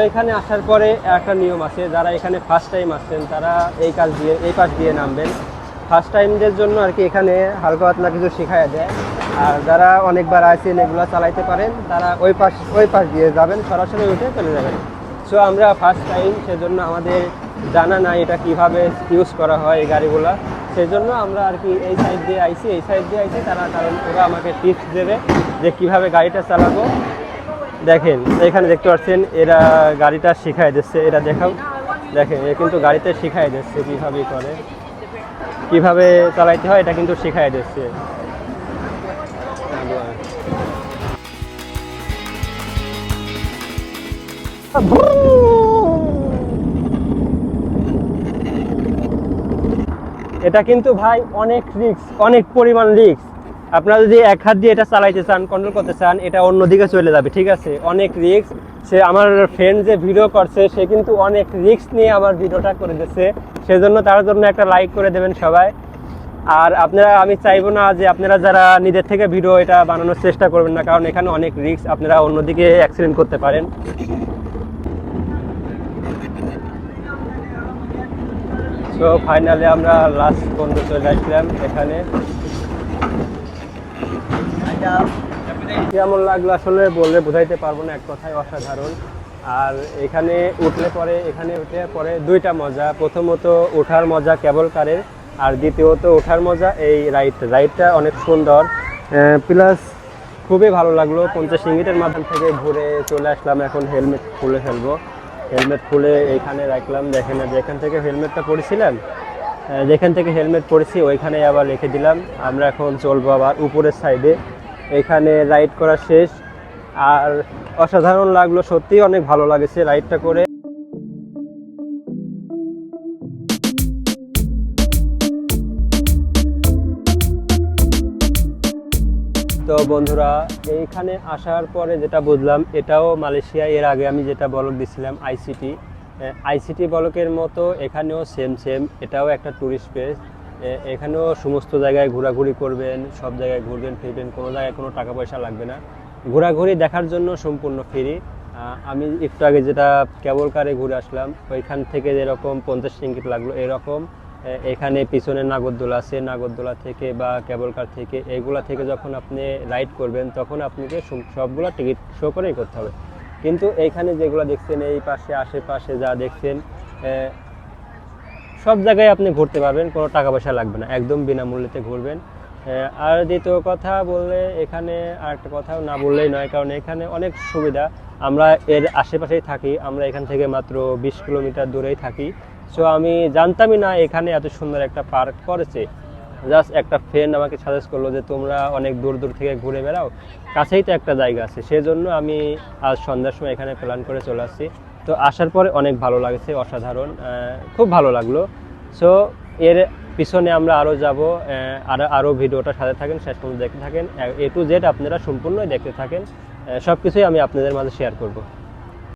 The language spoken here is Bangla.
এখানে আসার পরে একটা নিয়ম আছে, যারা এখানে ফার্স্ট টাইম আসছেন, তারা এই কাজ দিয়ে, এই পাশ দিয়ে নামবেন। ফার্স্ট টাইমদের জন্য আর কি এখানে হালকা পাতলা কিছু শেখায় দেয়। আর যারা অনেকবার আছেন, এগুলো চালাইতে পারেন, তারা ওই পাশ ওই পাশ দিয়ে যাবেন, সরাসরি উঠে চলে যাবেন। সো আমরা ফার্স্ট টাইম সেজন্য আমাদের জানা নাই এটা কীভাবে ইউজ করা হয় এই গাড়িগুলা। সেজন্য আমরা আর কি এই সাইড দিয়ে আইছি, এই সাইড দিয়ে আইছি তারা, কারণ ওরা আমাকে টিপস দেবে যে কীভাবে গাড়িটা চালাবো। দেখেন, এখানে দেখতে পাচ্ছেন, এরা গাড়িটা শিখাই দিচ্ছে, এরা দেখাও। দেখেন এ কিন্তু গাড়িতে শিখাই দিচ্ছে কীভাবে করে। কীভাবে চালাইতে হয়, এটা কিন্তু শিখাই দিচ্ছে। এটা কিন্তু ভাই অনেক রিস্ক অনেক পরিমাণ রিস্ক আপনারা যদি এক হাত দিয়ে এটা চালাইতে চান কন্ট্রোল করতে চান, এটা অন্যদিকে চলে যাবে, ঠিক আছে? অনেক রিস্ক সে আমার ফ্রেন্ড যে ভিডিও করছে, সে কিন্তু অনেক রিস্ক নিয়ে আমার ভিডিওটা করে দিচ্ছে। সেজন্য তার জন্য একটা লাইক করে দেবেন সবাই। আর আপনারা, আমি চাইব না যে আপনারা যারা নিজের থেকে ভিডিও এটা বানানোর চেষ্টা করবেন না, কারণ এখানে অনেক রিস্ক আপনারা অন্যদিকে অ্যাক্সিডেন্ট করতে পারেন। তো ফাইনালি আমরা লাস্ট পর্যন্ত চলে আসলাম এখানে। কেমন লাগল আসলে বললে বোঝাইতে পারব না, এক কথায় অসাধারণ। আর এখানে উঠলে পরে, এখানে উঠলে পরে দুইটা মজা। প্রথমত ওঠার মজা কেবল কারের, আর দ্বিতীয়ত ওঠার মজা এই রাইড রাইডটা অনেক সুন্দর। প্লাস খুবই ভালো লাগল। পঞ্চাশ ইঙ্গিটের মাধ্যম থেকে ঘুরে চলে আসলাম। এখন হেলমেট খুলে ফেলব। হেলমেট খুলে এইখানে রাখলাম। দেখেন যেখান থেকে হেলমেটটা পরেছিলাম যেখান থেকে হেলমেট পরেছি ওইখানে আবার রেখে দিলাম। আমরা এখন চলবো আবার উপরের সাইডে। এখানে রাইড করা শেষ। আর অসাধারণ লাগল সত্যি অনেক ভালো লাগেছে রাইডটা করে। তো বন্ধুরা, এইখানে আসার পরে যেটা বুঝলাম, এটাও মালয়েশিয়া। এর আগে আমি যেটা বলক দিছিলাম, আইসিটি। আইসিটি বলকের মতো এখানেও সেম সেম এটাও একটা ট্যুরিস্ট প্লেস এখানেও সমস্ত জায়গায় ঘোরাঘুরি করবেন, সব জায়গায় ঘুরবেন, ফিরবেন, কোনো জায়গায় কোনো টাকা পয়সা লাগবে না। ঘোরাঘুরি দেখার জন্য সম্পূর্ণ ফ্রি আমি একটু আগে যেটা কেবল কারে ঘুরে আসলাম, ওইখান থেকে যেরকম পঞ্চাশ টিকিট লাগল এরকম। এখানে পিছনে নাগরদোলা আছে, নাগরদোলা থেকে বা কেবল কার থেকে, এগুলা থেকে যখন আপনি রাইড করবেন, তখন আপনাকে সবগুলো টিকিট শো করেই করতে হবে। কিন্তু এইখানে যেগুলো দেখছেন, এই পাশে, আশেপাশে যা দেখছেন সব জায়গায় আপনি ঘুরতে পারবেন, কোনো টাকা পয়সা লাগবে না, একদম বিনামূল্যেতে ঘুরবেন। আর দ্বিতীয় কথা বললে, এখানে আর একটা কথাও না বললেই নয়, কারণ এখানে অনেক সুবিধা। আমরা এর আশেপাশেই থাকি, আমরা এখান থেকে মাত্র বিশ কিলোমিটার দূরেই থাকি। সো আমি জানতামই না এখানে এত সুন্দর একটা পার্ক করেছে। জাস্ট একটা ফ্রেন্ড আমাকে সাজেস্ট করল যে, তোমরা অনেক দূর দূর থেকে ঘুরে বেড়াও। কাছেই তো একটা জায়গা আছে, সেজন্য আমি আজ সন্ধ্যার সময় এখানে প্ল্যান করে চলে আসছি। তো আসার পরে অনেক ভালো লাগছে, অসাধারণ খুব ভালো লাগল। সো এর পিছনে আমরা আরও যাব আর আরও ভিডিওটা সাথে থাকেন, শেষ পর্যন্ত দেখতে থাকেন। এ টু জেড আপনারা সম্পূর্ণই দেখতে থাকেন। সব কিছুই আমি আপনাদের মাঝে শেয়ার করব।